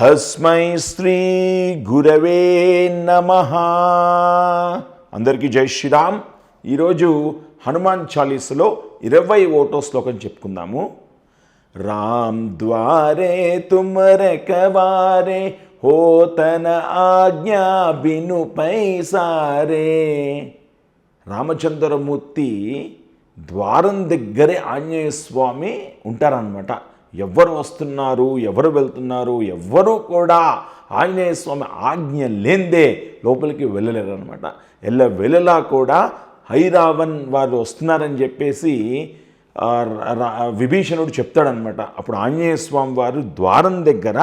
తస్మై శ్రీ గురవే నమ. అందరికీ జై శ్రీరామ్. ఈరోజు హనుమాన్ చాలీసులో ఇరవై ఓటో శ్లోకం చెప్పుకుందాము. రామ్ ద్వారే తుమ రకవారే హోతన ఆజ్ఞా బిను పైసారే రామచంద్రమూర్తి ద్వారం దగ్గరే ఆంజనేయ స్వామి ఉంటారనమాట ఎవరు వస్తున్నారు ఎవరు వెళ్తున్నారు ఎవ్వరూ కూడా ఆంజనేయ స్వామి ఆజ్ఞ లేందే లోపలికి వెళ్ళలేరు అనమాట ఎల్ల వెళ్ళలా కూడా హైరావన్ వారు వస్తున్నారని చెప్పేసి విభీషణుడు చెప్తాడనమాట అప్పుడు ఆంజనేయ స్వామి వారు ద్వారం దగ్గర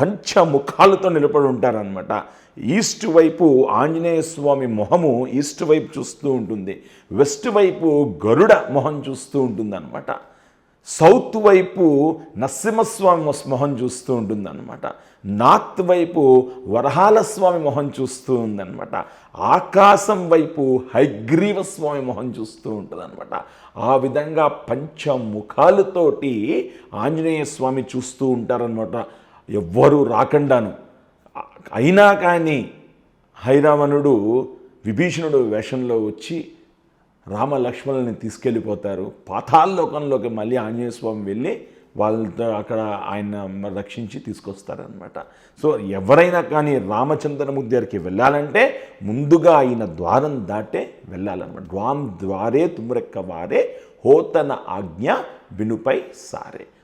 పంచముఖాలతో నిలబడి ఉంటారనమాట ఈస్ట్ వైపు ఆంజనేయ స్వామి మొహము ఈస్ట్ వైపు చూస్తూ ఉంటుంది. వెస్ట్ వైపు గరుడ మొహం చూస్తూ ఉంటుందన్నమాట. సౌత్ వైపు నరసింహస్వామి మొహం చూస్తూ ఉంటుందన్నమాట. నార్త్ వైపు వరహాల స్వామి మొహం చూస్తూ ఉందన్నమాట. ఆకాశం వైపు హైగ్రీవ స్వామి మొహం చూస్తూ ఉంటుందన్నమాట. ఆ విధంగా పంచముఖాలతోటి ఆంజనేయ స్వామి చూస్తూ ఉంటారనమాట ఎవ్వరూ రాకుండాను. అయినా కానీ హైరావణుడు విభీషణుడు వేషంలో వచ్చి రామ లక్ష్మణుల్ని తీసుకెళ్ళిపోతారు. పాతాళలోకంలోకి మళ్ళీ ఆంజనేయ స్వామి వెళ్ళి వాళ్ళతో అక్కడ ఆయన రక్షించి తీసుకొస్తారనమాట సో ఎవరైనా కానీ రామచంద్రమూర్తి దగ్గరికి వెళ్ళాలంటే ముందుగా ఆయన ద్వారం దాటే వెళ్ళాలన్నమాట. ద్వాం ద్వారే తుమ్రెక్క వారే హోతన ఆజ్ఞ వినుపై సారే.